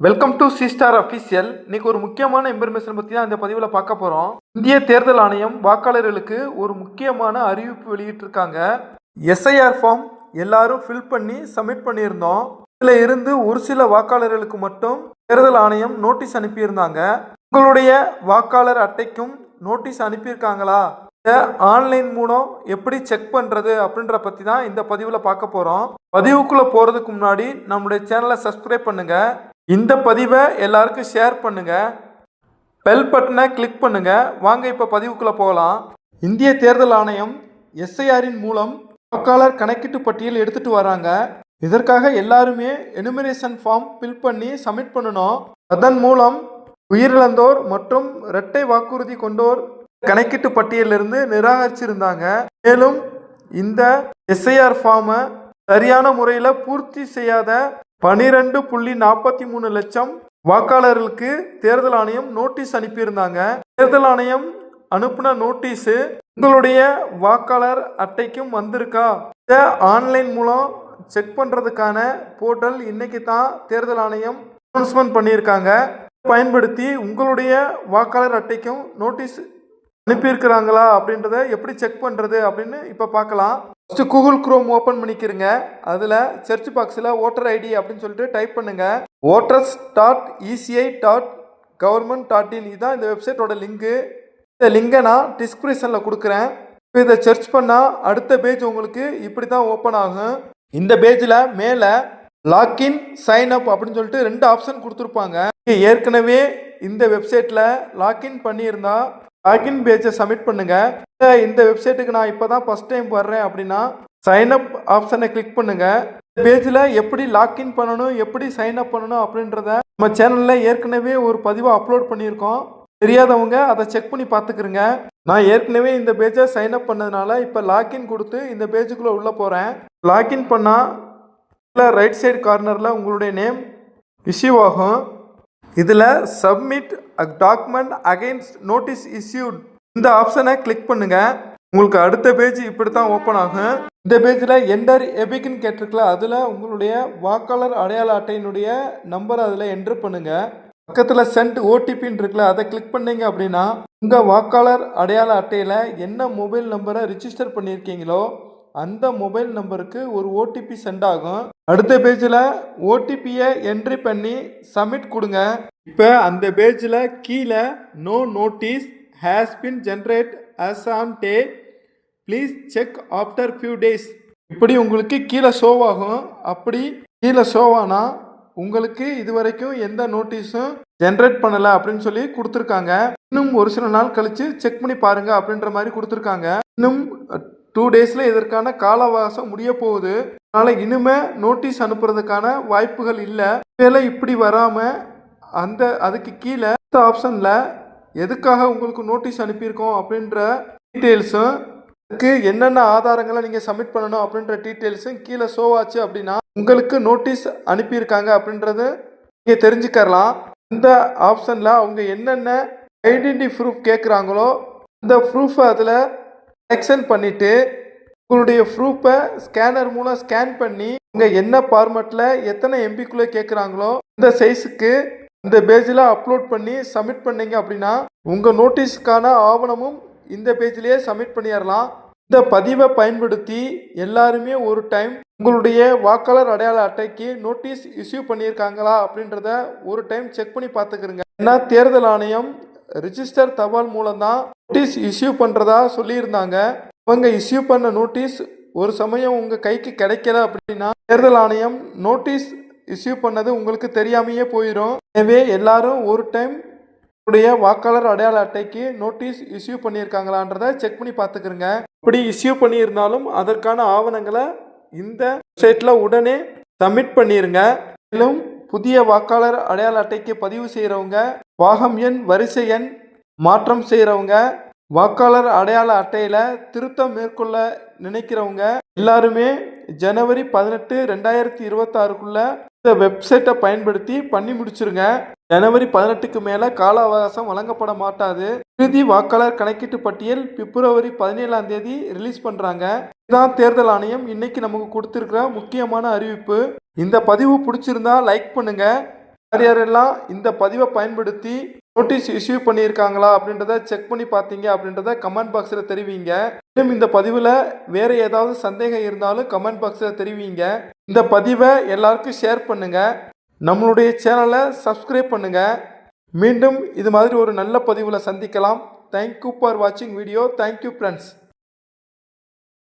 Welcome to C star official இன்னைக்கு ஒரு முக்கியமான இன்ஃபர்மேஷன் பற்றி தான் இந்த பதிவில் பார்க்க போகிறோம் இந்திய தேர்தல் ஆணையம் வாக்காளர்களுக்கு ஒரு முக்கியமான அறிவிப்பு வெளியிட்டிருக்காங்க. எஸ்ஐஆர் ஃபார்ம் எல்லாரும் ஃபில் பண்ணி சப்மிட் பண்ணியிருந்தோம். இதில் இருந்து ஒரு சில வாக்காளர்களுக்கு மட்டும் தேர்தல் ஆணையம் நோட்டீஸ் அனுப்பியிருந்தாங்க. உங்களுடைய வாக்காளர் அட்டைக்கும் நோட்டீஸ் அனுப்பியிருக்காங்களா? இதை ஆன்லைன் மூலம் எப்படி செக் பண்ணுறது அப்படின்ற பற்றி தான் இந்த பதிவில் பார்க்க போகிறோம் பதிவுக்குள்ளே போகிறதுக்கு முன்னாடி நம்முடைய சேனலை சப்ஸ்கிரைப் பண்ணுங்கள் இந்த பதிவை எல்லாருக்கும் ஷேர் பண்ணுங்கள் பெல் பட்டனை கிளிக் பண்ணுங்கள் வாங்க இப்போ பதிவுக்குள்ளே போகலாம். இந்திய தேர்தல் ஆணையம் எஸ்ஐஆரின் மூலம் வாக்காளர் கணக்கீட்டு பட்டியல் எடுத்துகிட்டு வராங்க. இதற்காக எல்லாருமே எனுமினேஷன் ஃபார்ம் ஃபில் பண்ணி சப்மிட் பண்ணணும். அதன் மூலம் உயிரிழந்தோர் மற்றும் இரட்டை வாக்குறுதி கொண்டோர் கணக்கீட்டு பட்டியலிருந்து நிராகரிச்சிருந்தாங்க. மேலும் இந்த எஸ்ஐஆர் ஃபார்மை சரியான முறையில் பூர்த்தி செய்யாத பனிரெண்டு புள்ளி நாற்பத்தி மூணு லட்சம் வாக்காளர்களுக்கு தேர்தல் ஆணையம் நோட்டீஸ் அனுப்பியிருந்தாங்க. தேர்தல் ஆணையம் அனுப்பின நோட்டீஸு உங்களுடைய வாக்காளர் அட்டைக்கும் வந்திருக்கா? இதை ஆன்லைன் மூலம் செக் பண்ணுறதுக்கான போர்ட்டல் இன்னைக்கு தான் தேர்தல் ஆணையம் அனௌன்ஸ்மெண்ட் பண்ணியிருக்காங்க. பயன்படுத்தி உங்களுடைய வாக்காளர் அட்டைக்கும் நோட்டீஸ் அனுப்பியிருக்கிறாங்களா? அப்படின்றத எப்படி செக் பண்ணுறது அப்படின்னு இப்போ பார்க்கலாம். ஃபஸ்ட்டு கூகுள் குரோம் ஓப்பன் பண்ணிக்கிறங்க அதில் சர்ச் பாக்ஸில் ஓட்டர் ஐடி அப்படின்னு சொல்லிட்டு டைப் பண்ணுங்கள் voters dot ECI dot government dot in இதுதான் இந்த வெப்சைட்டோட லிங்க்கு இந்த லிங்கை நான் டிஸ்கிரிப்ஷனில் கொடுக்குறேன். இப்போ இதை சர்ச் பண்ணால் அடுத்த பேஜ் உங்களுக்கு இப்படி தான் ஓப்பன் ஆகும். இந்த பேஜில் மேலே லாக்இன் சைன் அப் அப்படின்னு சொல்லிட்டு ரெண்டு ஆப்ஷன் கொடுத்துருப்பாங்க. ஏற்கனவே இந்த வெப்சைட்டில் லாக்இன் பண்ணியிருந்தால் லாக்இன் பேஜை சப்மிட் பண்ணுங்கள் இந்த வெப்சைட்டுக்கு நான் இப்போ தான் ஃபஸ்ட் டைம் வர்றேன் அப்படின்னா சைன் அப் ஆப்ஷனை கிளிக் பண்ணுங்கள் இந்த பேஜில் எப்படி லாக்இன் பண்ணணும் எப்படி சைன் அப் பண்ணணும் அப்படின்றத நம்ம சேனலில் ஏற்கனவே ஒரு பதிவாக அப்லோட் பண்ணியிருக்கோம். தெரியாதவங்க அதை செக் பண்ணி பார்த்துக்கிறங்க நான் ஏற்கனவே இந்த பேஜை சைன் அப் பண்ணதுனால இப்போ லாக்இன் கொடுத்து இந்த பேஜுக்குள்ளே உள்ளே போகிறேன் லாக்இன் பண்ணால் ரைட் சைடு கார்னரில் உங்களுடைய நேம் இஷ்யூ ஆகும். இதில் submit document against notice issued இந்த ஆப்ஷனை கிளிக் பண்ணுங்க. உங்களுக்கு அடுத்த பேஜ் இப்படி தான் ஓப்பன் ஆகும். இந்த பேஜில் என்டர் எபிக்னு கேட்டிருக்கல அதில் உங்களுடைய வாக்காளர் அடையாள அட்டையினுடைய நம்பர் அதில் என்ட்ரு பண்ணுங்க. பக்கத்தில் சென்ட் ஓடிபின்னு இருக்குல்ல அதை கிளிக் பண்ணீங்க அப்படின்னா உங்கள் வாக்காளர் அடையாள அட்டையில் என்ன மொபைல் நம்பரை ரிஜிஸ்டர் பண்ணியிருக்கீங்களோ அந்த மொபைல் நம்பருக்கு ஒரு ஓடிபி சென்ட் ஆகும். அடுத்த பேஜில் ஓடிபியை என்ட்ரி பண்ணி சப்மிட் கொடுங்க. இப்போ அந்த பேஜில் கீழே no notice has been generate as on day please check after few days இப்படி உங்களுக்கு கீழே ஷோவ் ஆகும். அப்படி கீழே ஷோவ் உங்களுக்கு இது வரைக்கும் எந்த நோட்டீஸும் ஜென்ரேட் பண்ணலை அப்படின்னு சொல்லி கொடுத்துருக்காங்க. இன்னும் ஒரு சில நாள் கழித்து செக் பண்ணி பாருங்கள் அப்படின்ற மாதிரி கொடுத்துருக்காங்க. இன்னும் டூ டேஸில் இதற்கான கால அவகாசம் முடிய போகுது அதனால் இனிமே நோட்டீஸ் அனுப்புறதுக்கான வாய்ப்புகள் இல்லை. வேலை இப்படி வராமல் அந்த அதுக்கு கீழே ஆப்ஷனில் எதுக்காக உங்களுக்கு நோட்டீஸ் அனுப்பியிருக்கோம் அப்படின்ற டீட்டெயில்ஸும் அதுக்கு என்னென்ன ஆதாரங்களை நீங்கள் சப்மிட் பண்ணணும் அப்படின்ற டீட்டெயில்ஸும் கீழே ஷோ ஆச்சு அப்படின்னா உங்களுக்கு நோட்டீஸ் அனுப்பியிருக்காங்க அப்படின்றது நீங்கள் தெரிஞ்சுக்கலாம் இந்த ஆப்ஷனில் அவங்க என்னென்ன ஐடென்டி ப்ரூஃப் கேட்குறாங்களோ இந்த ப்ரூஃபை அதில் செலெக்ஷன் பண்ணிவிட்டு உங்களுடைய ப்ரூஃபை ஸ்கேனர் மூலம் ஸ்கேன் பண்ணி உங்கள் என்ன ஃபார்மெட்டில் எத்தனை எம்பிக்குள்ளே கேட்குறாங்களோ இந்த சைஸுக்கு இந்த பேஜில் அப்லோட் பண்ணி சப்மிட் பண்ணீங்க அப்படின்னா உங்கள் நோட்டீஸுக்கான ஆவணமும் இந்த பேஜ்லேயே சப்மிட் பண்ணிடலாம் இந்த பதிவை பயன்படுத்தி எல்லாருமே ஒரு டைம் உங்களுடைய வாக்காளர் அடையாள அட்டைக்கு நோட்டீஸ் இஷ்யூ பண்ணியிருக்காங்களா அப்படின்றத ஒரு டைம் செக் பண்ணி பார்த்துக்கிறங்க ஏன்னா தேர்தல் ஆணையம் ரிஜிஸ்டர் தபால் மூலம் தான் நோட்டீஸ் இஷ்யூ பண்ணுறதா சொல்லியிருந்தாங்க. அவங்க இஷ்யூ பண்ண நோட்டீஸ் ஒரு சமயம் உங்கள் கைக்கு கிடைக்கல அப்படின்னா தேர்தல் ஆணையம் நோட்டீஸ் இஷ்யூ பண்ணது உங்களுக்கு தெரியாமையே போயிடும் எனவே எல்லாரும் ஒரு டைம் உங்களுடைய வாக்காளர் அடையாள அட்டைக்கு நோட்டீஸ் இஷ்யூ பண்ணியிருக்காங்களான்றதை செக் பண்ணி பார்த்துக்கிறங்க இப்படி இஷ்யூ பண்ணியிருந்தாலும் அதற்கான ஆவணங்களை இந்த வெப்சைட்டில் உடனே சப்மிட் பண்ணிடுங்க மேலும் புதிய வாக்காளர் அடையாள அட்டைக்கு பதிவு செய்கிறவங்க வாகம் எண் வரிசை எண் மாற்றம் செய்கிறவங்க வாக்காளர் அடையாள அட்டையில் திருத்தம் மேற்கொள்ள நினைக்கிறவங்க எல்லாருமே ஜனவரி பதினெட்டு ரெண்டாயிரத்தி இருபத்தாறுக்குள்ள இந்த வெப்சைட்டை பயன்படுத்தி பண்ணி முடிச்சிருங்க. ஜனவரி பதினெட்டுக்கு மேலே கால அவகாசம் வழங்கப்பட மாட்டாது. இறுதி வாக்காளர் கணக்கீட்டு பட்டியல் பிப்ரவரி பதினேழாம் தேதி ரிலீஸ் பண்ணுறாங்க இதுதான் தேர்தல் ஆணையம் இன்னைக்கு நமக்கு கொடுத்துருக்கிற முக்கியமான அறிவிப்பு. இந்த பதிவு பிடிச்சிருந்தா லைக் பண்ணுங்க. யார் யாரெல்லாம் இந்த பதிவை பயன்படுத்தி நோட்டீஸ் இஷ்யூ பண்ணியிருக்காங்களா அப்படின்றத செக் பண்ணி பார்த்தீங்க அப்படின்றத கமெண்ட் பாக்ஸில் தெரிவிங்க. மேலும் இந்த பதிவில் வேறு ஏதாவது சந்தேகம் இருந்தாலும் கமெண்ட் பாக்ஸில் தெரிவிங்க. இந்த பதிவை எல்லாருக்கும் ஷேர் பண்ணுங்க. நம்மளுடைய சேனலை சப்ஸ்கிரைப் பண்ணுங்க. மீண்டும் இது மாதிரி ஒரு நல்ல பதிவில் சந்திக்கலாம். தேங்க்யூ ஃபார் வாட்சிங் வீடியோ தேங்க்யூ ஃப்ரெண்ட்ஸ்